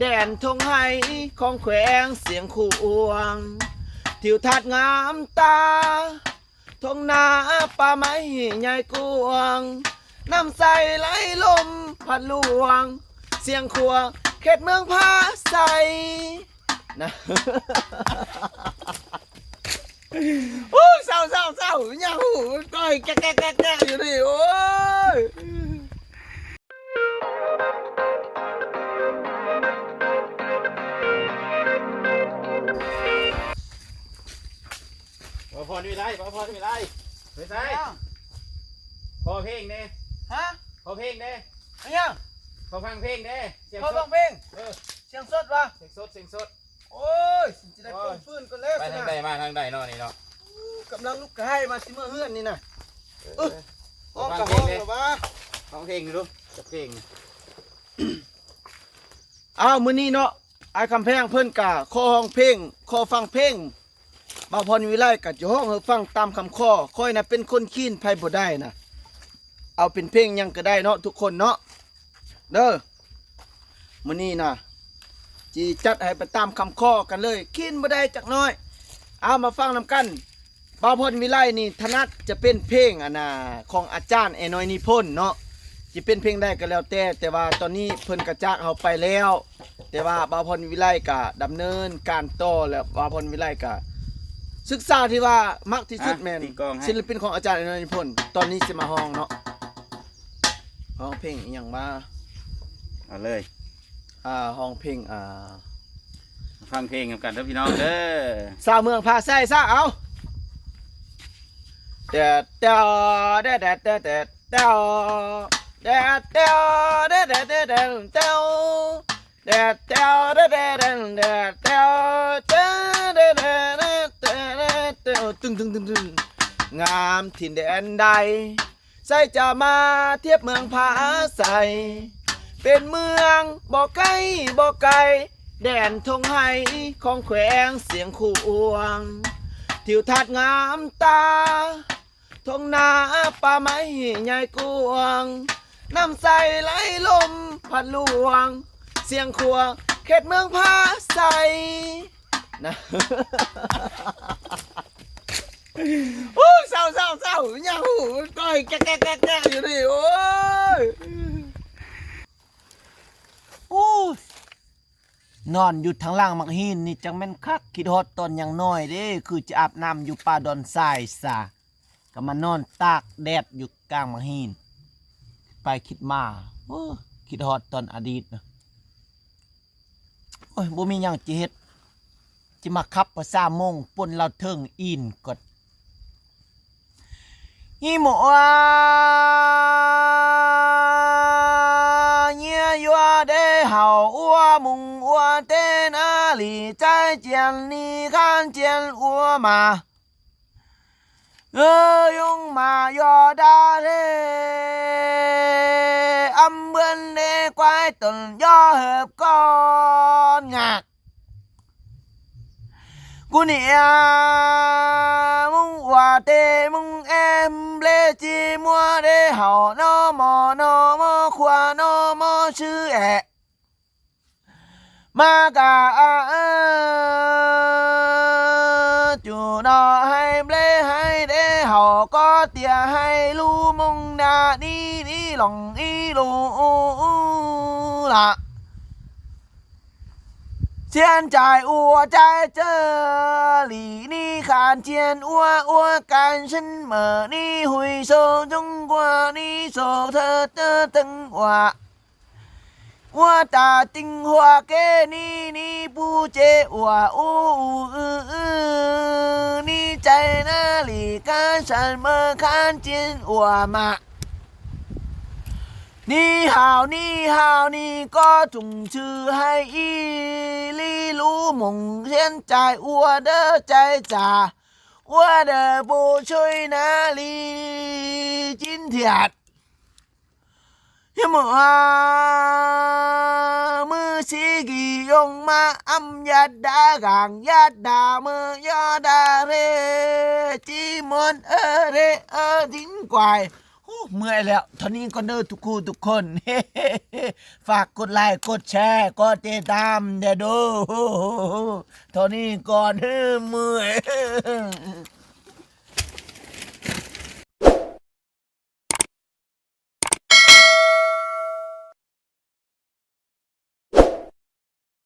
แดนทงไห้ของแขวงเสียงคู่อวง ทิวทัศน์งามตา ทงนาป่าไม้ใหญ่กวง น้ำใสไหลลมพัดลวง เสียงขัวเขตเมืองพาใสนะโอ้เศร้าเศร้าเศร้าอย่าหูก้อยแกะแกะแกะแกะอยู่ดิโอ้ พอพอนี่ไม่ได้พอพอนี่ไม่ได้ไม่ใช่พอเพลงเด้ฮะพอเพลงเด้อะไรยังพอฟังเพลงเด้เสียงเขาสต้อดงเพลงเออเสียงสดวะเสียงสดเสียงสดโอ้ยจะได้ปนฟื้นกันแล้วไปสิทางนะใดมาทางใดเนาะนี่เนาะกำลังลุกกระให้มาสิเมื่อเฮือนนี่นะเออห้องกับห้องหรอวะฟังเพลงดูจับเพลงอ้าวมื้อนี้เนาะไอ้คำแพงเพิ่นกะขอห้องเพลงขอฟังเพลง บาพรวิไลกะจะห้องให้ฟังตามคำข้อค่อยนะเป็นคนคีนไผบ่ได้นะเอาเป็นเพลงยังก็ได้เนาะทุกคนเนาะเด้อมื้อนี้นะจีจัดให้ไปตามคำข้อกันเลยคีนบ่ได้จักน้อย เอามาฟังนำกันบาพรวิไลนี่ถนัดจะเป็นเพลงอันน่ะของอาจารย์แอน้อยนิพนธ์เนาะจะเป็นเพลงได้ก็แล้วแต่แต่ว่าตอนนี้เพิ่นกระจากเอาไปแล้ว แต่ว่าบาพรวิไลก็ดำเนินการต่อแล้วบาพรวิไลก็ ศึกษาที่ว่ามักที่สุดแม่นตีกลองให้ ศิลปินของอาจารย์อนันต์พลตอนนี้จะมาห้องเนาะห้องเพลงอหย่างมาเอาเลย อ่าห้องเพลงอ่าฟังเพลงกันเด้อพี่น้องเด้อสาวเมืองพาแซ่ซะเอาเดดเดาเดดเดดเดดเดดเดาเดดเดาเดดเดดเดดเดดเดาเดดเดาเดดเดดเดดเดาเดดเด ตึงตึงตึงตึงงามถิ่นแดนใดใส่จะมาเทียบเมืองผาใส เป็นเมืองบ่ไกลบ่ไกล แดนทงไห้ของแขวงเสียงคู่อวง ทิวทัศน์งามตาทงนาป่าไม้ใหญ่กวง น้ำใสไหลลมพัดลวง เสียงขัวเขตเมืองพาใสนะ โอ้ยเศร้าเศร้าเศร้าอย่าหูก้อยแกะแกะแกะแกอยู่ดิโอ้ยโอ้ยนอนอยู่ทางล่างมักหินนี่จังแม่นคักคิดฮอดตอนยังน้อยเด้ คือจะอาบน้ำอยู่ป่าดอนทรายซะก็มานอนตากแดดอยู่กลางมักหินไปคิดมาโอ้คิดฮอดตอนอดีตนะโอ้ยบ่มีหยังจิเฮ็ดจิมาขับภาษาโมงปนเราเทิงอินกด อีหมอเนี่ยยัวเดเฮาอัวมุงอัวเตนาลีใจเจียนนี่ข้านเจียนอัวมาเออยุงมายอดาเลอำเบือนเดควายตนย่อเหิบ 现在我在这里，你看见我，我干什么？你挥手中国，你手特的等我。我打电话给你，你不接我，呜呜嗯嗯，你在哪里干什么？看见我吗？你好你好你ว总是还ฮาวนี่ก็จุงชื่อให้อีลี่รู้มงเช่นใจอัวเดอใจจ่าอัวเดอปูช่วยนาลีจินเถียดยมัวมือสีกี่ยงมาอัยัดดากางยัดดามือยอดาเรจีมนเอเรเอทิ้งกวา เมื่อยแล้วเท่านี้ก็เนอทุกคู่ทุกคน ฝากกดไลค์กดแชร์กดติดตามเดดูเท่านี้ก่อนเมื่อย